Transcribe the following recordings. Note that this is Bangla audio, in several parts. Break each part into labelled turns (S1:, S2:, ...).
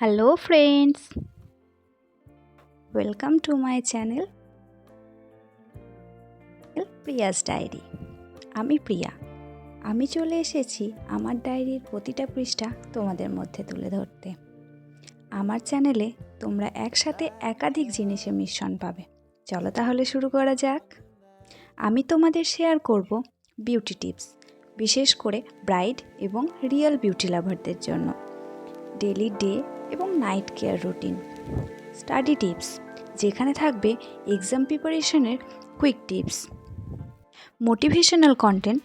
S1: Hello friends welcome to my channel Priya's diary আমি প্রিয়া। আমি চলে এসেছি আমার ডায়েরির প্রতিটা পৃষ্ঠা তোমাদের মধ্যে তুলে ধরতে। আমার চ্যানেলে তোমরা একসাথে একাধিক জিনিসের মিশ্রণ পাবে। চলো তাহলে শুরু করা যাক। আমি তোমাদের শেয়ার করব বিউটি টিপস বিশেষ করে ব্রাইড এবং রিয়েল বিউটি লাভারদের জন্য। ডেলি ডে এবং night care routine study tips যেখানে থাকবে এক্সাম প্রিপারেশনের কুইক টিপস মোটিভেশনাল কন্টেন্ট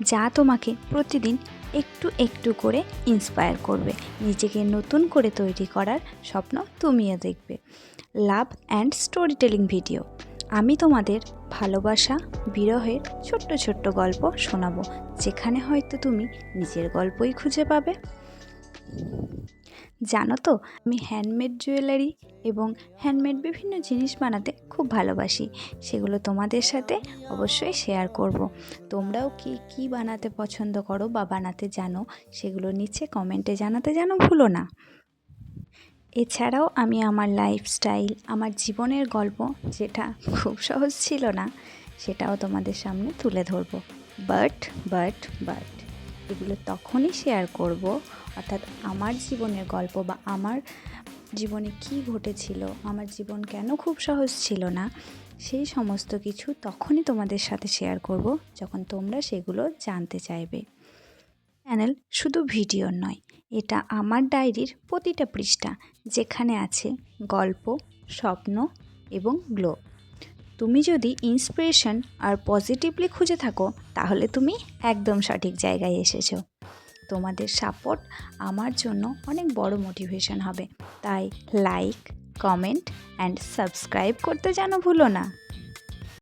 S1: যা তোমাকে প্রতিদিন একটু একটু করে ইন্সপায়ার করবে, নিজেকে নতুন করে তৈরি করার স্বপ্ন তুমিও দেখবে। Love and story telling video আমি তোমাদের ভালোবাসা, বিরহের ছোট্ট ছোট্ট গল্প শোনাবো, যেখানে হয়তো তুমি নিজের গল্পই খুঁজে পাবে। জানো তো, আমি হ্যান্ডমেড জুয়েলারি এবং হ্যান্ডমেড বিভিন্ন জিনিস বানাতে খুব ভালোবাসি। সেগুলো তোমাদের সাথে অবশ্যই শেয়ার করব। তোমরাও কি কি বানাতে পছন্দ করো বা বানাতে জানো, সেগুলো নিচে কমেন্টে জানাতে যেন ভুলো না। এছাড়াও আমি আমার লাইফস্টাইল আমার জীবনের গল্প, যেটা খুব সহজ ছিল না, সেটাও তোমাদের সামনে তুলে ধরবো। বাট বাট বাট এগুলো তখনই শেয়ার করব। অর্থাৎ আমার জীবনের গল্প বা আমার জীবনে কি ঘটেছিল, আমার জীবন কেন খুব সহজ ছিল না, সেই সমস্ত কিছু তখনই তোমাদের সাথে শেয়ার করব যখন তোমরা সেগুলো জানতে চাইবে। চ্যানেল শুধু ভিডিও নয়, এটা আমার ডায়েরির প্রতিটা পৃষ্ঠা যেখানে আছে গল্প, স্বপ্ন এবং গ্লো তুমি যদি ইন্সপিরেশন আর পজিটিভলি খুঁজে থাকো, তাহলে তুমি একদম সঠিক জায়গায় এসেছ। তোমাদের সাপোর্ট আমার জন্য অনেক বড় মোটিভেশন হবে। তাই লাইক কমেন্ট অ্যান্ড সাবস্ক্রাইব করতে যেন ভুলো না।